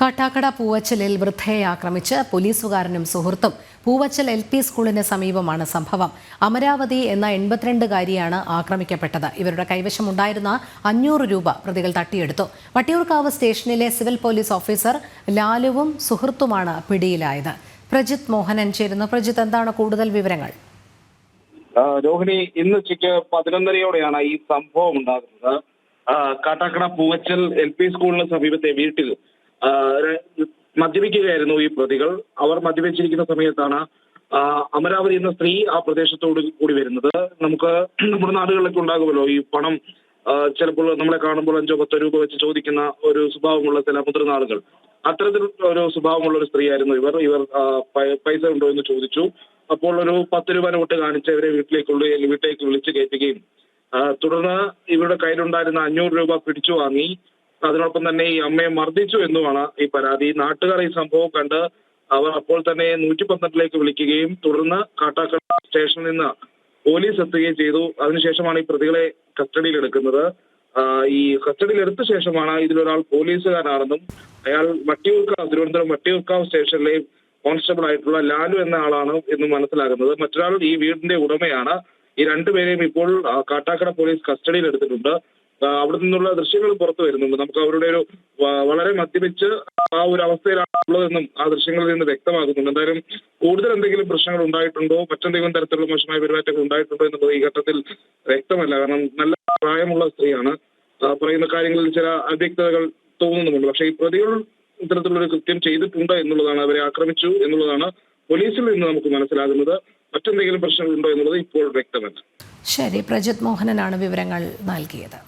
കാട്ടാക്കട പൂവച്ചലിൽ വൃദ്ധയെ ആക്രമിച്ച് പോലീസുകാരനും സുഹൃത്തും Poovachal L P സ്കൂളിന് സമീപമാണ് സംഭവം. അമരാവതി എന്ന എൺപത്തിരണ്ടുകാരിയാണ് ആക്രമിക്കപ്പെട്ടത്. ഇവരുടെ കൈവശമുണ്ടായിരുന്ന അഞ്ഞൂറ് രൂപ പ്രതികൾ തട്ടിയെടുത്തു. വട്ടിയൂർക്കാവ് സ്റ്റേഷനിലെ സിവിൽ പോലീസ് ഓഫീസർ ലാലുവും സുഹൃത്തുമാണ് പിടിയിലായത്. പ്രജിത് മോഹനൻ ചേരുന്നു. പ്രജിത് എന്താണ് കൂടുതൽ വിവരങ്ങൾ? രോഹിണി ഇന്ന് ഉച്ചയ്ക്ക് പതിനൊന്നരയോടെയാണ് ഈ സംഭവം ഉണ്ടാകുന്നത്. കാട്ടാക്കട പൂവച്ചൽ എൽ പി സ്കൂളിന് സമീപത്തെ വീട്ടിൽ മദ്യപിക്കുകയായിരുന്നു ഈ പ്രതികൾ. അവർ മദ്യപിച്ചിരിക്കുന്ന സമയത്താണ് അമരാവതി എന്ന സ്ത്രീ ആ പ്രദേശത്തോട് കൂടി വരുന്നത്. നമുക്ക് നമ്മുടെ നാടുകളിലൊക്കെ ഉണ്ടാകുമല്ലോ ഈ പണം ചിലപ്പോൾ നമ്മളെ കാണുമ്പോൾ അഞ്ചോ പത്തോ രൂപ വെച്ച് ചോദിക്കുന്ന ഒരു സ്വഭാവമുള്ള ചില മുതിർന്ന ആളുകൾ അത്തരത്തിൽ ഒരു സ്വഭാവമുള്ള ഒരു സ്ത്രീയായിരുന്നു ഇവർ. ഇവർ പൈസ ഉണ്ടോ എന്ന് ചോദിച്ചു. അപ്പോൾ ഒരു പത്ത് രൂപ നോട്ട് കാണിച്ച് ഇവരെ വീട്ടിലേക്ക് ഉള്ളി വീട്ടിലേക്ക് വിളിച്ച് കയറ്റുകയും തുടർന്ന് ഇവരുടെ കയ്യിലുണ്ടായിരുന്ന അഞ്ഞൂറ് രൂപ പിടിച്ചു വാങ്ങി അതിനോടൊപ്പം തന്നെ ഈ അമ്മയെ മർദ്ദിച്ചു എന്നുമാണ് ഈ പരാതി. നാട്ടുകാർ ഈ സംഭവം കണ്ട് അവർ അപ്പോൾ തന്നെ നൂറ്റി പന്ത്രണ്ടിലേക്ക് വിളിക്കുകയും തുടർന്ന് കാട്ടാക്കട സ്റ്റേഷനിൽ നിന്ന് പോലീസ് എത്തുകയും ചെയ്തു. അതിനുശേഷമാണ് ഈ പ്രതികളെ കസ്റ്റഡിയിൽ എടുക്കുന്നത്. ഈ കസ്റ്റഡിയിൽ എടുത്ത ശേഷമാണ് ഇതിലൊരാൾ പോലീസുകാരനാണെന്നും അയാൾ വട്ടിയൂർക്കാവ് തിരുവനന്തപുരം വട്ടിയൂർക്കാവ് സ്റ്റേഷനിലെ കോൺസ്റ്റബിൾ ആയിട്ടുള്ള ലാലു എന്ന ആളാണ് എന്ന് മനസ്സിലാകുന്നത്. മറ്റൊരാൾ ഈ വീടിന്റെ ഉടമയാണ്. ഈ രണ്ടുപേരെയും ഇപ്പോൾ കാട്ടാക്കട പോലീസ് കസ്റ്റഡിയിൽ എടുത്തിട്ടുണ്ട്. അവിടെ നിന്നുള്ള ദൃശ്യങ്ങൾ പുറത്തു വരുന്നുണ്ട്. നമുക്ക് അവരുടെ ഒരു വളരെ മദ്യപിച്ച് ആ ഒരു അവസ്ഥയിലാണ് ഉള്ളതെന്നും ആ ദൃശ്യങ്ങളിൽ നിന്ന് വ്യക്തമാകുന്നുണ്ട്. എന്തായാലും കൂടുതൽ എന്തെങ്കിലും പ്രശ്നങ്ങൾ ഉണ്ടായിട്ടുണ്ടോ? മറ്റെന്തെങ്കിലും തരത്തിലുള്ള മോശമായ പെരുമാറ്റങ്ങൾ ഉണ്ടായിട്ടുണ്ടോ എന്നുള്ളത് ഈ ഘട്ടത്തിൽ വ്യക്തമല്ല. കാരണം നല്ല പ്രായമുള്ള സ്ത്രീയാണ്. പറയുന്ന കാര്യങ്ങളിൽ ചില അവ്യക്തതകൾ തോന്നുന്നുമുണ്ട്. പക്ഷേ ഈ പ്രതികൾ ഇത്തരത്തിലുള്ള ഒരു കൃത്യം ചെയ്തിട്ടുണ്ട് എന്നുള്ളതാണ് അവരെ ആക്രമിച്ചു എന്നുള്ളതാണ് പോലീസിൽ നിന്ന് നമുക്ക് മനസ്സിലാകുന്നത്. മറ്റെന്തെങ്കിലും പ്രശ്നങ്ങളുണ്ടോ എന്നുള്ളത് ഇപ്പോൾ വ്യക്തമല്ല. ശരി പ്രജിത് മോഹനനാണ് വിവരങ്ങൾ നൽകിയത്.